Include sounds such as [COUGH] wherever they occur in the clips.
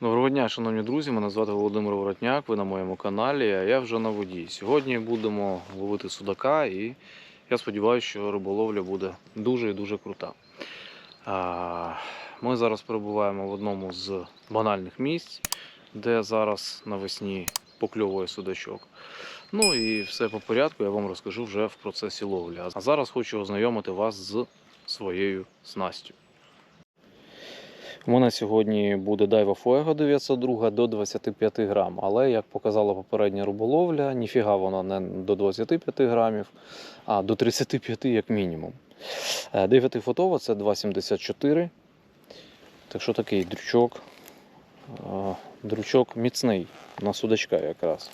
Доброго дня, шановні друзі. Мене звати Володимир Воротняк. Ви на моєму каналі, а я вже на воді. Сьогодні будемо ловити судака, і я сподіваюся, що риболовля буде дуже і дуже крута. Ми зараз перебуваємо в одному з банальних місць, де зараз навесні покльовує судачок. Ну і все по порядку, я вам розкажу вже в процесі ловлі. А зараз хочу ознайомити вас з своєю снастю. У мене сьогодні буде дайва Fuego 902 до 25 грам, але як показала попередня риболовля, ніфіга вона не до 25 грамів, а до 35 як мінімум. 9 фотова це 2,74. Так що такий дрючок. Е, Дрючок міцний на судачка якраз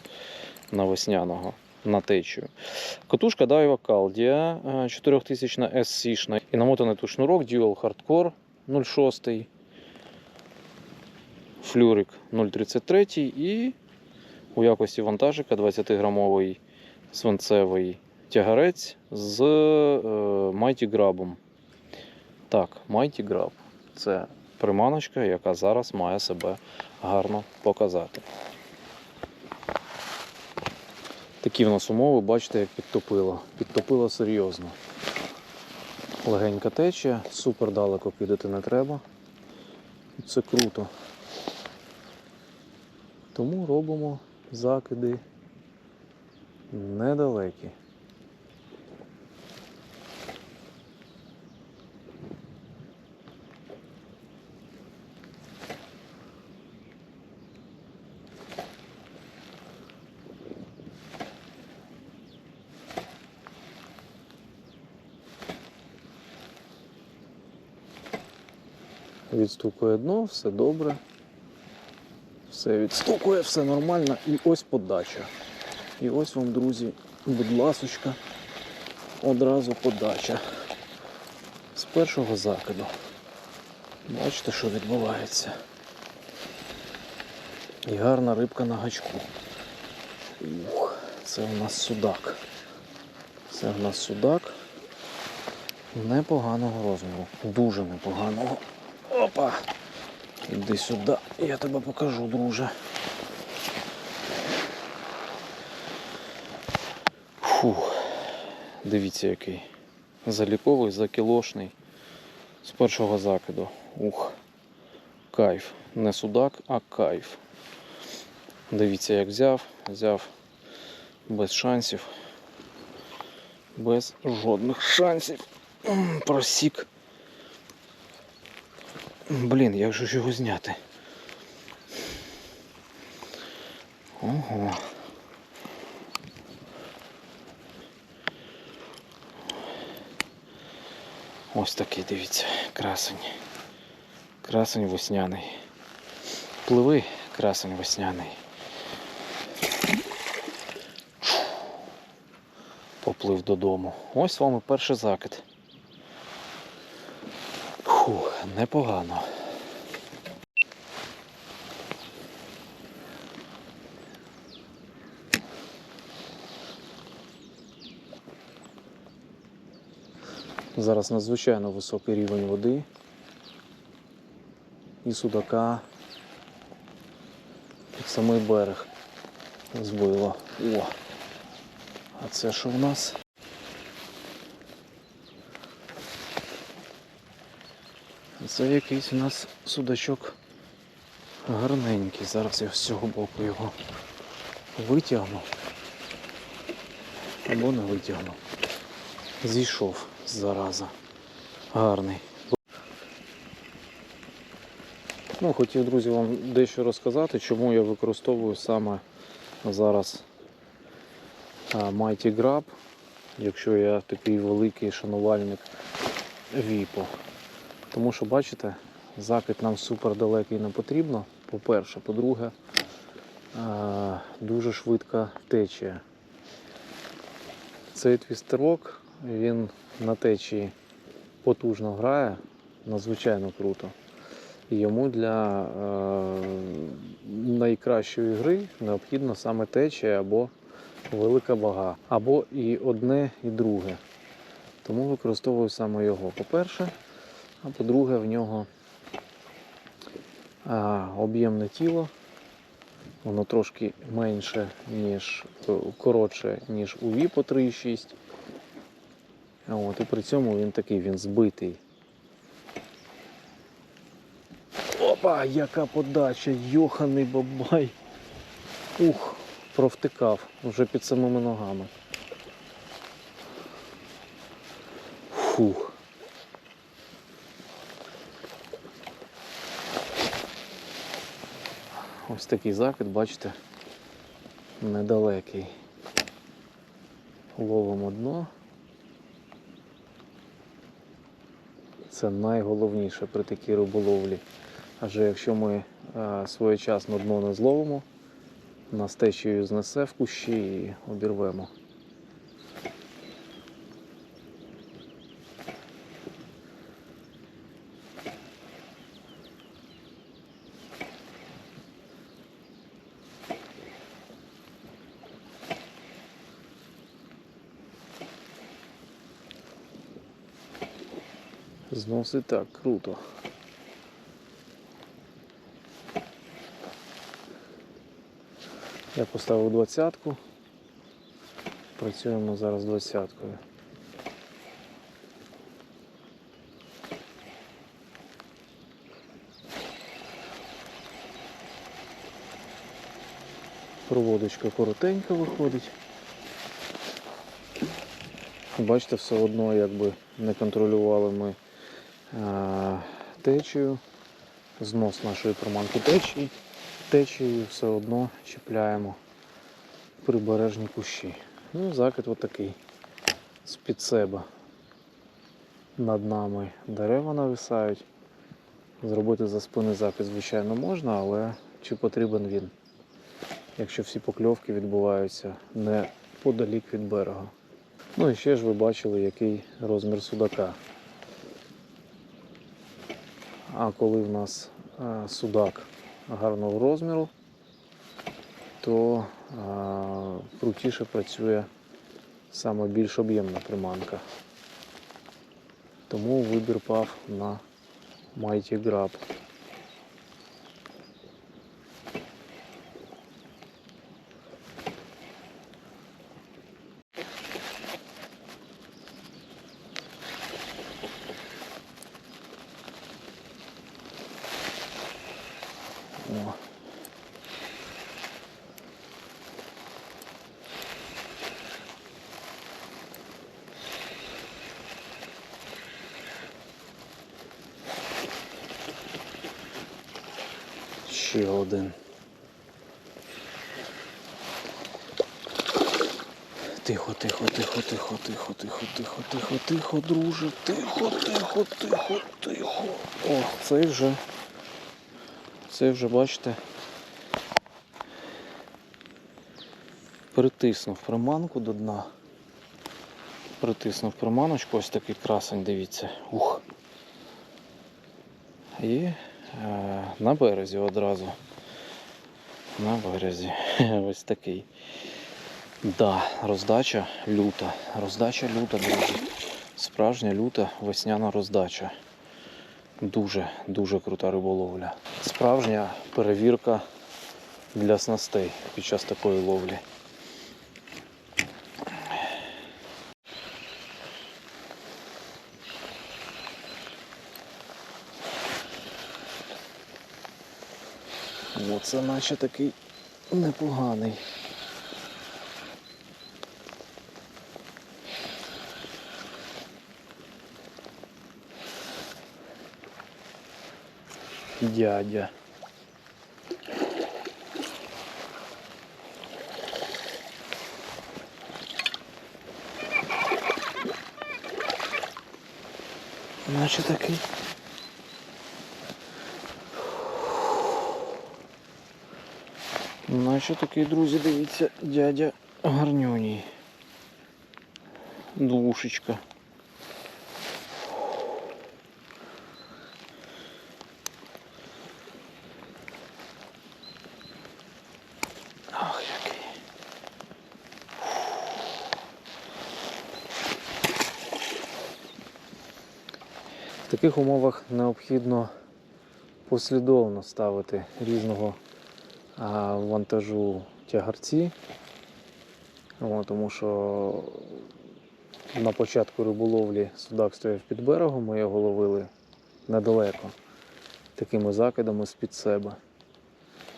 на весняного. На течію. Катушка Daiwa Caldia 4000 SC і намотаний тут шнурок Dual Hardcore 06 флюрик 0,33 і у якості вантажика 20-грамовий свинцевий тягарець з е, Mighty Grab. Так, Mighty Grab. Це приманочка, яка зараз має себе гарно показати. Такі в нас умови, бачите, як підтопило. Підтопило серйозно. Легенька течія, супер далеко кидати не треба. Це круто. Тому робимо закиди недалекі. Відстукує дно, все добре. Все відстукує, все нормально. І ось подача. І ось вам, друзі, будь ласочка, одразу подача. З першого закиду. Бачите, що відбувається. І гарна рибка на гачку. Ух, це у нас судак. Це у нас судак непоганого розміру. Дуже непоганого. Опа! Іди сюди, я тебе покажу, друже. Фух, дивіться який. Заліковий, закілошний. З першого закиду. Ух. Кайф. Не судак, а кайф. Дивіться, як взяв. Взяв без шансів. Без жодних шансів. Просік. Блін, як же ж його зняти? Ого. Ось такий, дивіться, красень. Красень весняний. Пливи, красень весняний. Поплив додому. Ось вам і перший закид. Фух, непогано. Зараз надзвичайно високий рівень води. І судака під самий берег збило. О! А це що в нас? Це якийсь у нас судачок гарненький. Зараз я з цього боку його витягну. Або не витягну. Зійшов зараза. Гарний. Ну, хотів, друзі, вам дещо розказати, чому я використовую саме зараз Mighty Grab, якщо я такий великий шанувальник віпу. Тому що, бачите, закид нам супер далекий не потрібно. По-перше, по-друге, дуже швидка течія. Цей твістерок, він на течії потужно грає, надзвичайно круто. Йому для е, найкращої гри необхідно саме течія або велика вага, або і одне, і друге. Тому використовую саме його. По-перше, а по-друге, в нього об'ємне тіло. Воно трошки менше, ніж е, коротше, ніж у Віпо 3,6. От, і при цьому він такий він збитий. Опа, яка подача, йоханий бабай. Ух, провтикав вже під самими ногами. Фух. Ось такий закид, бачите, недалекий. Ловимо дно. Це найголовніше при такій риболовлі. Адже якщо ми а, своєчасно дно не зловимо, нас течією знесе в кущі і обірвемо. Зносить так, круто. Я поставив двадцятку. Працюємо зараз двадцяткою. Проводочка коротенька виходить. Бачите, все одно якби не контролювали ми течію, знос нашої приманки течії, течією все одно чіпляємо прибережні кущі. Ну, закид отакий з-під себе. Над нами дерева нависають. Зробити за спини закид, звичайно, можна, але чи потрібен він, якщо всі покльовки відбуваються не подалік від берега. Ну і ще ж ви бачили, який розмір судака. А коли в нас е, судак гарного розміру, то е, крутіше працює саме більш об'ємна приманка. Тому вибір пав на Mighty Grab. О. Ще один. Тихо, тихо, тихо, тихо, тихо, тихо, тихо, тихо, тихо, друже, тихо, тихо, тихо, тихо. О, цей вже. Цей вже, бачите. Притиснув приманку до дна. Притиснув приманочку, ось такий красень, дивіться. Ух. І е, на березі одразу. На березі. [LAUGHS] Ось такий. Да, роздача люта. Роздача люта, друзі. Справжня люта весняна роздача. Дуже, дуже крута риболовля. Справжня перевірка для снастей під час такої ловлі. Оце наче такий непоганий. Дядя. Наче такий. Наче такий, друзі, дивіться, дядя гарнюній. Душечка. Ах, який. В таких умовах необхідно послідовно ставити різного вантажу тягарці. Тому що на початку риболовлі судак стояв під берегом, ми його ловили недалеко такими закидами з-під себе.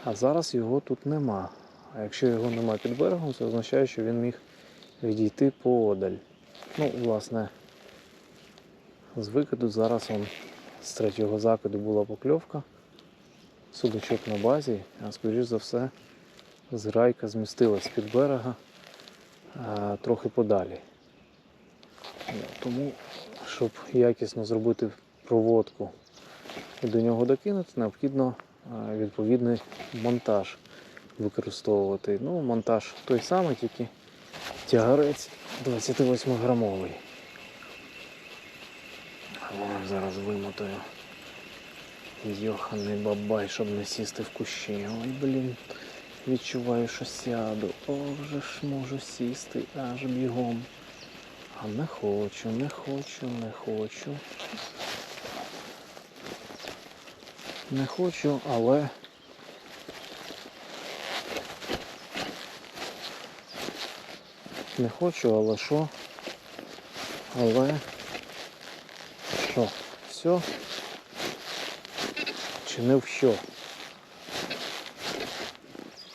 А зараз його тут нема. А якщо його нема під берегом, це означає, що він міг відійти поодаль. Ну, власне, з викиду зараз он, з третього закиду була покльовка. Судочок на базі, а скоріш за все, зграйка змістилась під берега а, трохи подалі. Тому, щоб якісно зробити проводку і до нього докинути, необхідно відповідний монтаж використовувати. Ну, монтаж той самий, тільки тягарець 28 грамовий. Зараз вимотаю. Йоханий бабай, щоб не сісти в кущі. Ой, блін. Відчуваю, що сяду. О, вже ж можу сісти аж бігом. А не хочу, не хочу, не хочу. Не хочу, але. Не хочу, але що? Але. Що? Все? Чи не в що?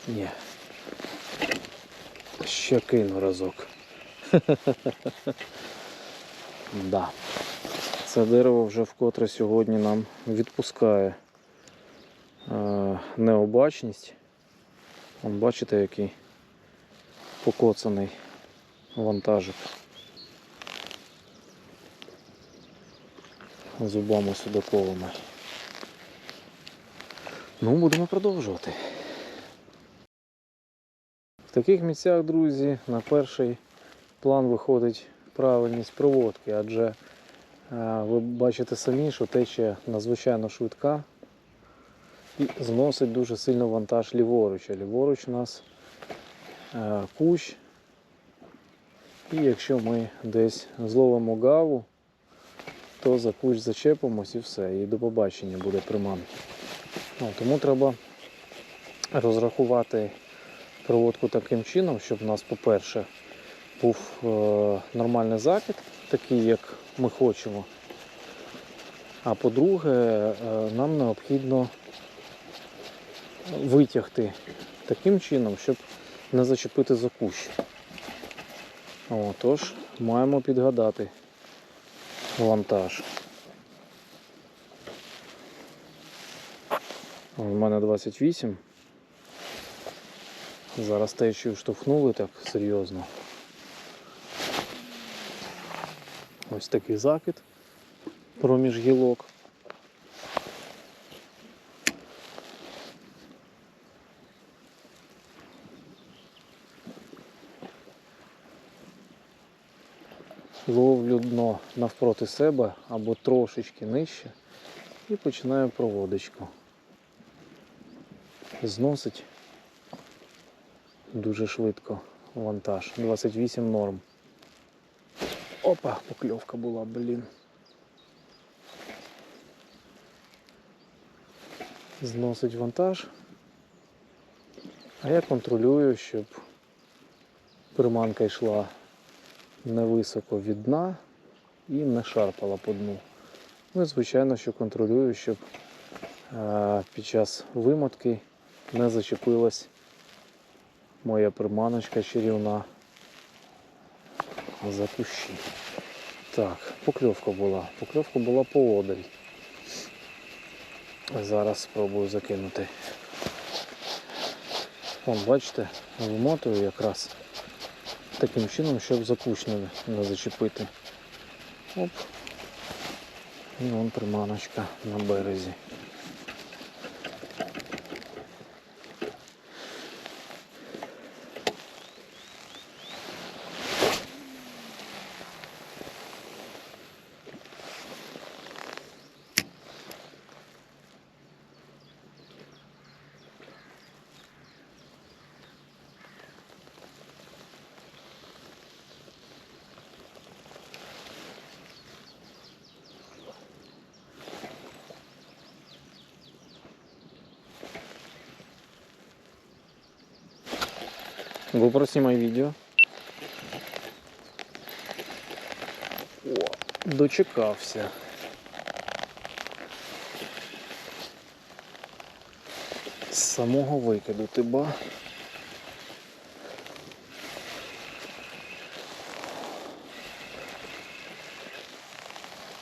Ні. Ще кину разок. [LAUGHS] да. Це дерево вже вкотре сьогодні нам відпускає е, необачність. Вон бачите, який покоцаний вантажик. Зубами судаковими. Ну, будемо продовжувати. В таких місцях, друзі, на перший план виходить правильність проводки, адже е, ви бачите самі, що течія надзвичайно швидка і зносить дуже сильно вантаж ліворуч. А ліворуч у нас е, кущ. І якщо ми десь зловимо гаву, то за кущ зачепимось і все, і до побачення буде приманки. Ну, тому треба розрахувати проводку таким чином, щоб у нас, по-перше, був е, нормальний закид, такий, як ми хочемо. А по-друге, е, нам необхідно витягти таким чином, щоб не зачепити за кущ. О, тож маємо підгадати вантаж. У мене 28. Зараз течію штовхнули так серйозно. Ось такий закид проміж гілок. Ловлю дно навпроти себе або трошечки нижче і починаю проводочку. Зносить дуже швидко вантаж. 28 норм. Опа, покльовка була, блін. Зносить вантаж. А я контролюю, щоб приманка йшла невисоко від дна і не шарпала по дну. Ну і звичайно, що контролюю, щоб е, під час вимотки не зачепилась моя приманочка чарівна за кущі. Так, покльовка була. Покльовка була поодаль. Зараз спробую закинути. Вон, бачите, вимотую якраз таким чином, щоб за кущ не, зачепити. Оп. І вон приманочка на березі. GoPro, снимай відео. О, дочекався. З самого викиду ти ба.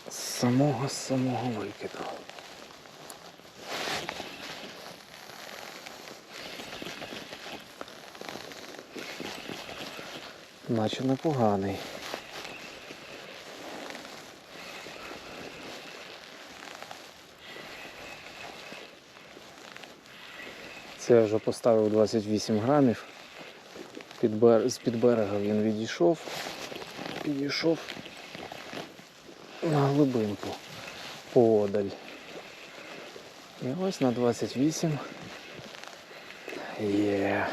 З самого самого викиду. Наче непоганий. Це я вже поставив 28 грамів. Під бер... З-під берега він відійшов. Підійшов на глибинку поодаль. І ось на 28 є.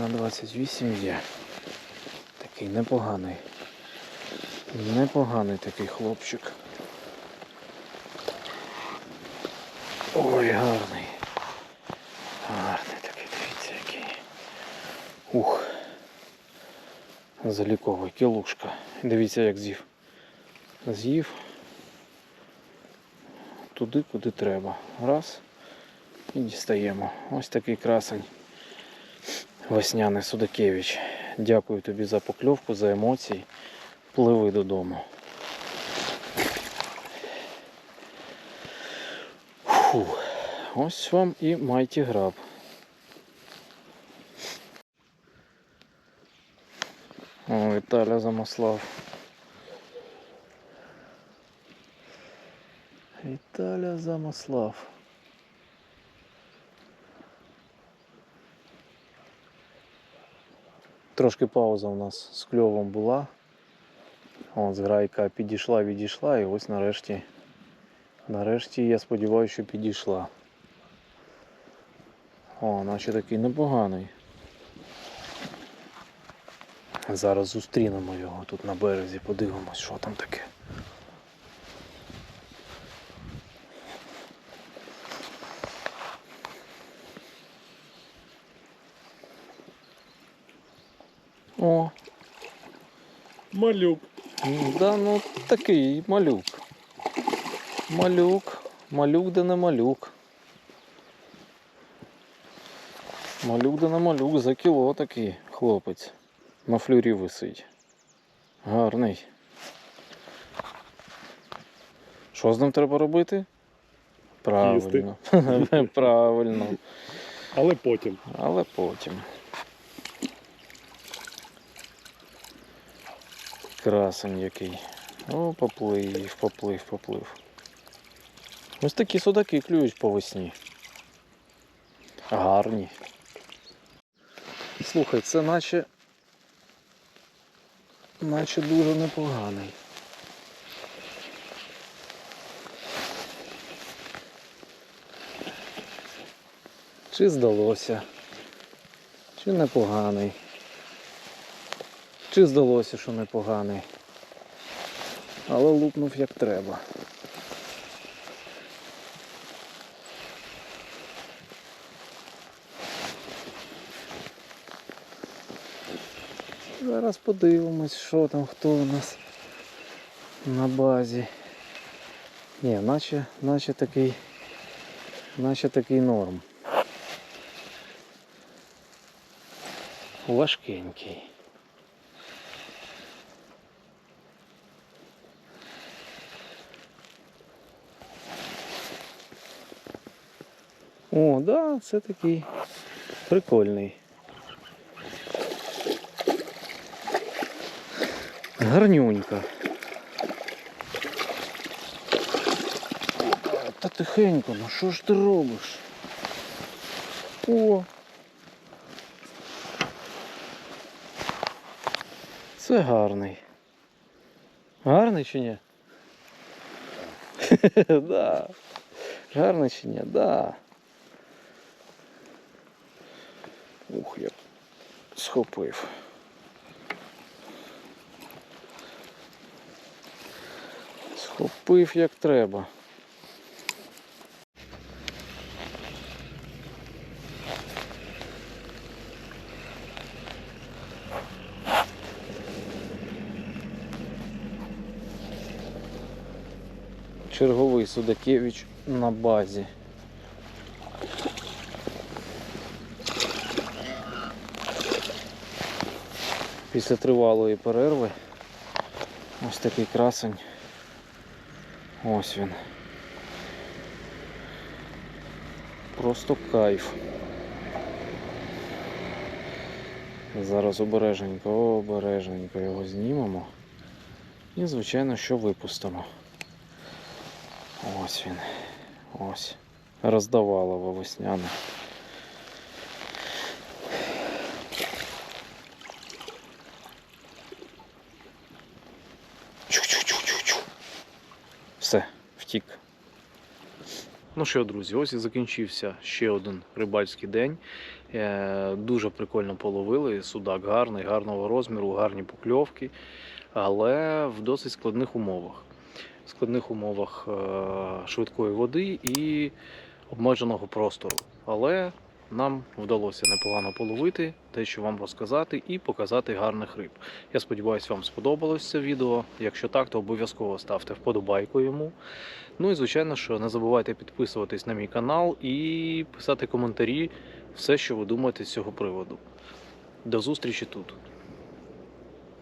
На 28 є. Такий непоганий. Непоганий такий хлопчик. Ой, гарний. Гарний такий, дивіться який. Ух. Заліковий кілушка. Дивіться, як з'їв. З'їв. Туди, куди треба. Раз. І дістаємо. Ось такий красень. Весняний Судакевич. Дякую тобі за покльовку, за емоції. Пливи додому. Фу. Ось вам і майті граб. О, Віталя замаслав. Віталя замаслав. Трошки пауза у нас з кльовом була. От, зграйка підійшла, відійшла і ось нарешті. Нарешті я сподіваюся, що підійшла. О, наче такий непоганий. Зараз зустрінемо його тут на березі, подивимось, що там таке. О, Малюк. Да, ну такий малюк. Малюк, малюк да не малюк. Малюк да не малюк, за кіло такий хлопець. На флюрі висить. Гарний. Що з ним треба робити? Правильно. [LAUGHS] Правильно. Але потім. Але потім. Красень який. О, поплив, поплив, поплив. Ось такі судаки клюють по весні. Гарні. Слухай, це наче. Наче дуже непоганий. Чи здалося? Чи непоганий? Чи здалося, що непоганий? Але лупнув як треба. Зараз подивимось, що там, хто у нас на базі. Ні, наче, наче такий, наче такий норм. Важкенький. О, да, це такий прикольний. Гарнюнька. Та тихенько, ну що ж ти робиш? О! Це гарний. Гарний чи ні? [LAUGHS] да. Гарний чи ні? Да. Ух, як схопив. Схопив як треба. Черговий Судакевич на базі. Після тривалої перерви ось такий красень. Ось він. Просто кайф. Зараз обереженько, обереженько його знімемо. І, звичайно, що випустимо. Ось він. Ось. Роздавалово весняне. Чу-чу-чу-чу-чу. Все, втік. Ну що, друзі, ось і закінчився ще один рибальський день. Е, Дуже прикольно половили. Судак гарний, гарного розміру, гарні покльовки, але в досить складних умовах. В складних умовах е, швидкої води і обмеженого простору. Але нам вдалося непогано половити, те, що вам розказати, і показати гарних риб. Я сподіваюся, вам сподобалось це відео. Якщо так, то обов'язково ставте вподобайку йому. Ну і звичайно, що не забувайте підписуватись на мій канал і писати коментарі, все, що ви думаєте з цього приводу. До зустрічі тут.